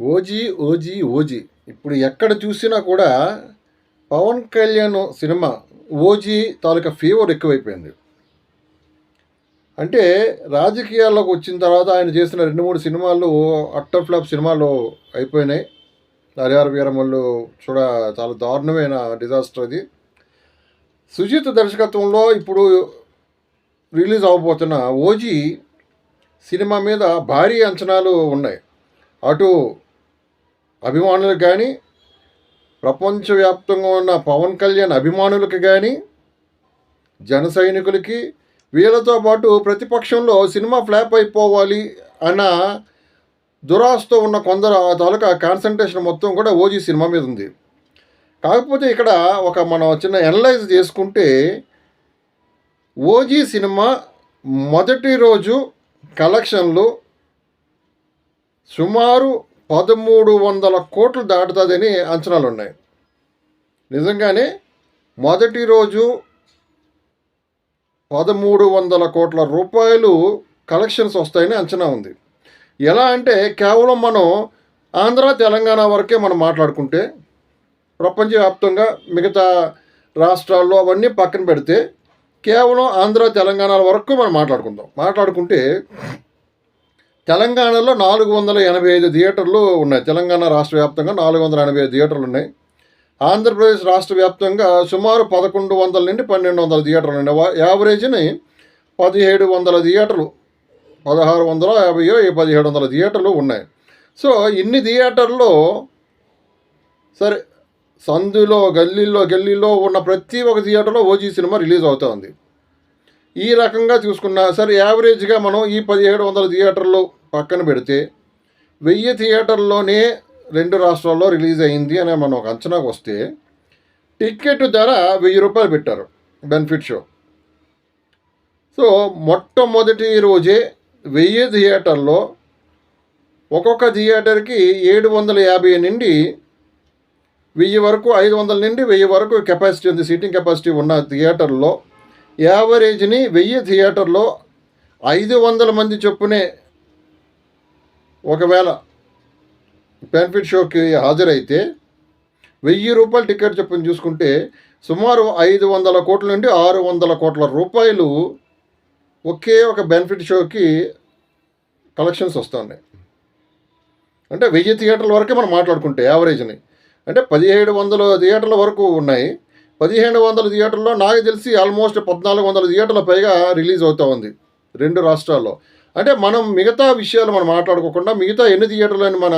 OG OG OG. ఇప్పుడు ఎక్కడ చూసినా కూడా పవన్ కళ్యాణ్ సినిమా ఓజీ తాలూకా ఫీవర్ ఎక్కువైపోయింది. అంటే రాజకీయాల్లోకి వచ్చిన తర్వాత ఆయన చేసిన రెండు మూడు సినిమాలు అట్టర్ ఫ్లాప్ సినిమాలు అయిపోయినాయి. హరిహర వీరమల్లు చూడ చాలా దారుణమైన డిజాస్టర్ అది. సుజిత్ దర్శకత్వంలో ఇప్పుడు రిలీజ్ అవ్వబోతున్న ఓజీ సినిమా మీద భారీ అంచనాలు ఉన్నాయి. అటు అభిమానులకు కానీ ప్రపంచవ్యాప్తంగా ఉన్న పవన్ కళ్యాణ్ అభిమానులకు కానీ జన సైనికులకి వీళ్ళతో పాటు ప్రతిపక్షంలో సినిమా ఫ్లాప్ అయిపోవాలి అన్న దురాస్తో ఉన్న కొందరు ఆ తాలూకా కాన్సన్ట్రేషన్ మొత్తం కూడా ఓజీ సినిమా మీద ఉంది. కాకపోతే ఇక్కడ ఒక మనం చిన్న అనలైజ్ చేసుకుంటే ఓజీ సినిమా మొదటి రోజు కలెక్షన్లు సుమారు పదమూడు వందల కోట్లు దాటుతుందని అంచనాలు ఉన్నాయి నిజంగానే మొదటి రోజు పదమూడు వందల కోట్ల రూపాయలు కలెక్షన్స్ వస్తాయని అంచనా ఉంది. ఎలా అంటే కేవలం మనం ఆంధ్ర తెలంగాణ వరకే మనం మాట్లాడుకుంటే ప్రపంచవ్యాప్తంగా మిగతా రాష్ట్రాల్లో అవన్నీ పక్కన పెడితే కేవలం ఆంధ్ర తెలంగాణ వరకు మనం మాట్లాడుకుందాం. మాట్లాడుకుంటే తెలంగాణలో నాలుగు వందల ఎనభై ఐదు థియేటర్లు ఉన్నాయి. తెలంగాణ రాష్ట్ర వ్యాప్తంగా నాలుగు వందల ఎనభై ఐదు థియేటర్లు ఉన్నాయి. ఆంధ్రప్రదేశ్ రాష్ట్ర వ్యాప్తంగా సుమారు పదకొండు వందల నుండి పన్నెండు వందల థియేటర్లు ఉన్నాయి. యావరేజ్ని పదిహేడు వందల థియేటర్లు పదహారు వందల యాభైయో ఈ పదిహేడు వందల థియేటర్లు ఉన్నాయి. సో ఇన్ని థియేటర్లో సరే సందులో గల్లీల్లో గల్లీలో ఉన్న ప్రతి ఒక్క థియేటర్లో ఓజీ సినిమా రిలీజ్ అవుతుంది. ఈ రకంగా చూసుకున్నా సరే యావరేజ్గా మనం ఈ పదిహేడు వందల థియేటర్లు పక్కన పెడితే వెయ్యి థియేటర్లోనే రెండు రాష్ట్రాల్లో రిలీజ్ అయింది అని మనం ఒక అంచనాకు వస్తే టికెట్ ధర వెయ్యి రూపాయలు పెట్టారు బెనిఫిట్ షో. సో మొట్టమొదటి రోజే వెయ్యి థియేటర్లో ఒక్కొక్క థియేటర్కి ఏడు వందల యాభై నుండి వెయ్యి వరకు ఐదు వందల నుండి వెయ్యి వరకు కెపాసిటీ ఉంది సీటింగ్ కెపాసిటీ ఉన్న థియేటర్లో యావరేజ్ని వెయ్యి థియేటర్లో ఐదు వందల మంది చొప్పునే ఒకవేళ బెనిఫిట్ షోకి హాజరైతే వెయ్యి రూపాయల టికెట్ చొప్పున చూసుకుంటే సుమారు ఐదు వందల కోట్ల నుండి ఆరు వందల కోట్ల రూపాయలు ఒకే ఒక బెనిఫిట్ షోకి కలెక్షన్స్ వస్తున్నాయి అంటే వెయ్యి థియేటర్ల వరకే మనం మాట్లాడుకుంటే యావరేజ్ని. అంటే పదిహేడు వందల థియేటర్ల వరకు ఉన్నాయి. పదిహేను వందల థియేటర్లో నాకు తెలిసి ఆల్మోస్ట్ పద్నాలుగు వందల థియేటర్ల పైగా రిలీజ్ అవుతూ ఉంది రెండు రాష్ట్రాల్లో. అంటే మనం మిగతా విషయాలు మనం మాట్లాడుకోకుండా మిగతా ఎన్ని థియేటర్లు అని మన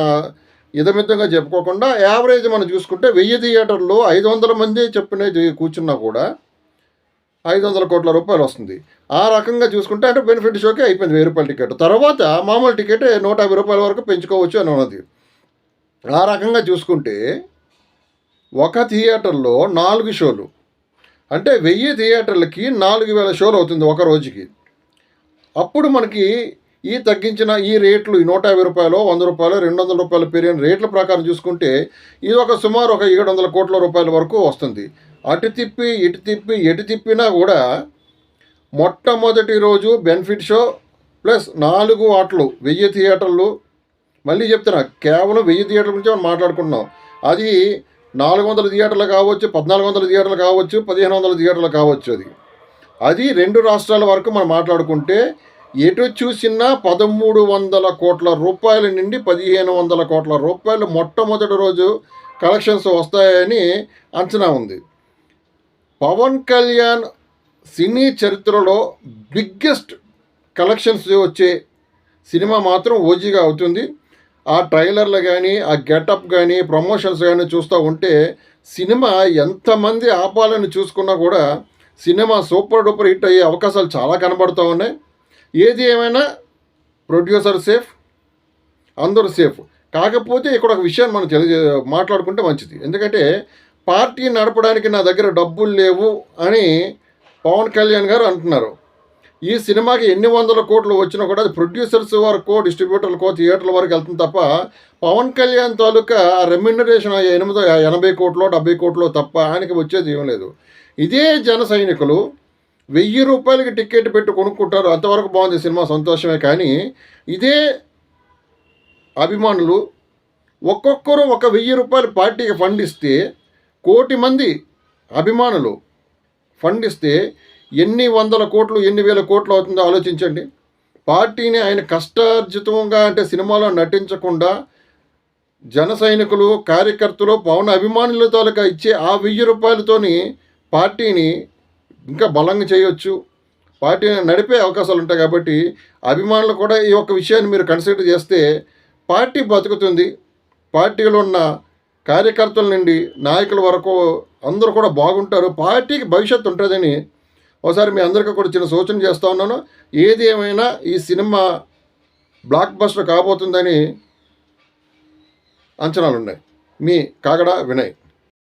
ఇదమితంగా చెప్పుకోకుండా యావరేజ్ మనం చూసుకుంటే వెయ్యి థియేటర్లు ఐదు వందల మంది చెప్పిన కూర్చున్నా కూడా ఐదు వందల కోట్ల రూపాయలు వస్తుంది. ఆ రకంగా చూసుకుంటే అంటే బెనిఫిట్ షోకి అయిపోయింది వెయ్యి రూపాయల టికెట్. తర్వాత మామూలు టికెట్ నూట యాభై రూపాయల వరకు పెంచుకోవచ్చు అని ఉన్నది. ఆ రకంగా చూసుకుంటే ఒక థియేటర్లో నాలుగు షోలు. అంటే వెయ్యి థియేటర్లకి నాలుగు వేల షోలు అవుతుంది ఒక రోజుకి. అప్పుడు మనకి ఈ తగ్గించిన ఈ రేట్లు ఈ నూట యాభై రూపాయలు వంద రూపాయలు రెండు వందల రూపాయలు పెరిగిన రేట్ల ప్రకారం చూసుకుంటే ఇది ఒక సుమారు ఒక ఏడు వందల కోట్ల రూపాయల వరకు వస్తుంది. అటు తిప్పి ఇటు తిప్పి ఎటు తిప్పినా కూడా మొట్టమొదటి రోజు బెనిఫిట్ షో ప్లస్ నాలుగు ఆటలు వెయ్యి థియేటర్లు. మళ్ళీ చెప్తున్నా కేవలం వెయ్యి థియేటర్ల గురించి మనం మాట్లాడుకుంటున్నాం. అది నాలుగు వందల థియేటర్లు కావచ్చు పద్నాలుగు వందల థియేటర్లు కావచ్చు పదిహేను వందల థియేటర్లు కావచ్చు అది. అది రెండు రాష్ట్రాల వరకు మనం మాట్లాడుకుంటే ఎటు చూసినా పదమూడు వందల కోట్ల రూపాయల నుండి పదిహేను వందల కోట్ల రూపాయలు మొట్టమొదటి రోజు కలెక్షన్స్ వస్తాయని అంచనా ఉంది. పవన్ కళ్యాణ్ సినీ చరిత్రలో బిగ్గెస్ట్ కలెక్షన్స్ వచ్చే సినిమా మాత్రం ఓజీగా అవుతుంది. ఆ ట్రైలర్లు కానీ ఆ గెటప్ కానీ ప్రమోషన్స్ కానీ చూస్తూ ఉంటే సినిమా ఎంతమంది ఆపాలని చూసుకున్నా కూడా సినిమా సూపర్ డూపర్ హిట్ అయ్యే అవకాశాలు చాలా కనబడుతూ ఉన్నాయి. ఏది ఏమైనా ప్రొడ్యూసర్ సేఫ్ అందరూ సేఫ్. కాకపోతే ఇక్కడ ఒక విషయాన్ని మనం తెలియ మాట్లాడుకుంటే మంచిది. ఎందుకంటే పార్టీ నడపడానికి నా దగ్గర డబ్బులు లేవు అని పవన్ కళ్యాణ్ గారు అంటున్నారు. ఈ సినిమాకి ఎన్ని వందల కోట్లు వచ్చినా కూడా అది ప్రొడ్యూసర్స్ వరకు డిస్ట్రిబ్యూటర్లకో థియేటర్ల వరకు వెళ్తుంది తప్ప పవన్ కళ్యాణ్ తాలూకా రెమ్యునరేషన్ ఎనిమిదో ఎనభై కోట్లో డెబ్బై కోట్లో తప్ప ఆయనకి వచ్చేది ఏం లేదు. ఇదే జన సైనికులు వెయ్యి రూపాయలకి టికెట్ పెట్టి కొనుక్కుంటారు. అంతవరకు బాగుంది సినిమా సంతోషమే కానీ ఇదే అభిమానులు ఒక్కొక్కరు ఒక వెయ్యి రూపాయలు పార్టీకి ఫండ్ ఇస్తే కోటి మంది అభిమానులు ఫండ్ ఇస్తే ఎన్ని వందల కోట్లు ఎన్ని వేల కోట్లు అవుతుందో ఆలోచించండి. పార్టీని ఆయన కష్టార్జితంగా అంటే సినిమాలో నటించకుండా జన సైనికులు కార్యకర్తలు పవన్ అభిమానుల తాలూకా ఇచ్చే ఆ వెయ్యి రూపాయలతోని పార్టీని ఇంకా బలంగా చేయొచ్చు. పార్టీని నడిపే అవకాశాలు ఉంటాయి కాబట్టి అభిమానులు కూడా ఈ ఒక్క విషయాన్ని మీరు కన్సిడర్ చేస్తే పార్టీ బతుకుతుంది. పార్టీలో ఉన్న కార్యకర్తల నుండి నాయకుల వరకు అందరూ కూడా బాగుంటారు. పార్టీకి భవిష్యత్తు ఉంటుందని ఒకసారి మీ అందరికీ కూడా చిన్న సూచన చేస్తూ ఉన్నాను. ఏది ఏమైనా ఈ సినిమా బ్లాక్ బస్టర్ కాబోతుందని అంచనాలు ఉన్నాయి మీ కాగడ వినయ్.